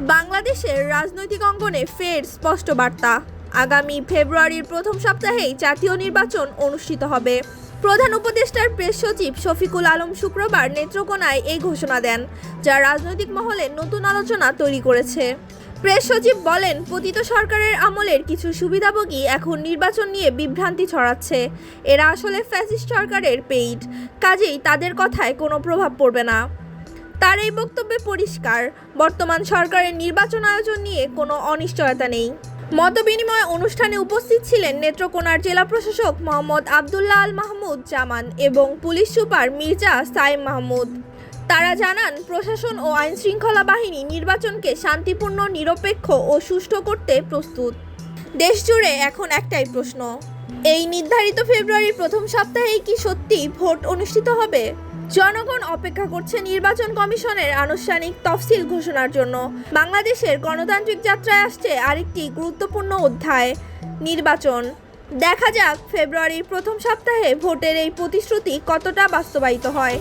বাংলাদেশের রাজনৈতিক অঙ্গনে ফের স্পষ্ট বার্তা। আগামী ফেব্রুয়ারির প্রথম সপ্তাহেই জাতীয় নির্বাচন অনুষ্ঠিত হবে। প্রধান উপদেষ্টার প্রেস সচিব শফিকুল আলম শুক্রবার নেত্রকোনায় এই ঘোষণা দেন, যা রাজনৈতিক মহলে নতুন আলোচনা তৈরি করেছে। প্রেস সচিব বলেন, পতিত সরকারের আমলের কিছু সুবিধাভোগী এখন নির্বাচন নিয়ে বিভ্রান্তি ছড়াচ্ছে। এরা আসলে ফ্যাসিস্ট সরকারের পেইড, কাজেই তাদের কথায় কোনো প্রভাব পড়বে না। তার এই বক্তব্যে পরিষ্কার। বর্তমান সরকারের নির্বাচন আয়োজন নিয়ে কোনো অনিশ্চয়তা নেই। মতবিনিময় অনুষ্ঠানে উপস্থিত ছিলেন নেত্রকোনার জেলা প্রশাসক মোহাম্মদ আবদুল্লাহ আল মাহমুদ জামান এবং পুলিশ সুপার মির্জা সাইম মাহমুদ। তারা জানান, প্রশাসন ও আইনশৃঙ্খলা বাহিনী নির্বাচনকে শান্তিপূর্ণ, নিরপেক্ষ ও সুষ্ঠু করতে প্রস্তুত। দেশ জুড়ে এখন একটাই প্রশ্ন, এই নির্ধারিত ফেব্রুয়ারির প্রথম সপ্তাহেই কি সত্যি ভোট অনুষ্ঠিত হবে? জনগণ অপেক্ষা করছে নির্বাচন কমিশনের আনুষ্ঠানিক তফসিল ঘোষণার জন্য। বাংলাদেশের গণতান্ত্রিক যাত্রায় আসছে আরেকটি গুরুত্বপূর্ণ অধ্যায়, নির্বাচন। দেখা যাক ফেব্রুয়ারির প্রথম সপ্তাহে ভোটের এই প্রতিশ্রুতি কতটা বাস্তবায়িত হয়।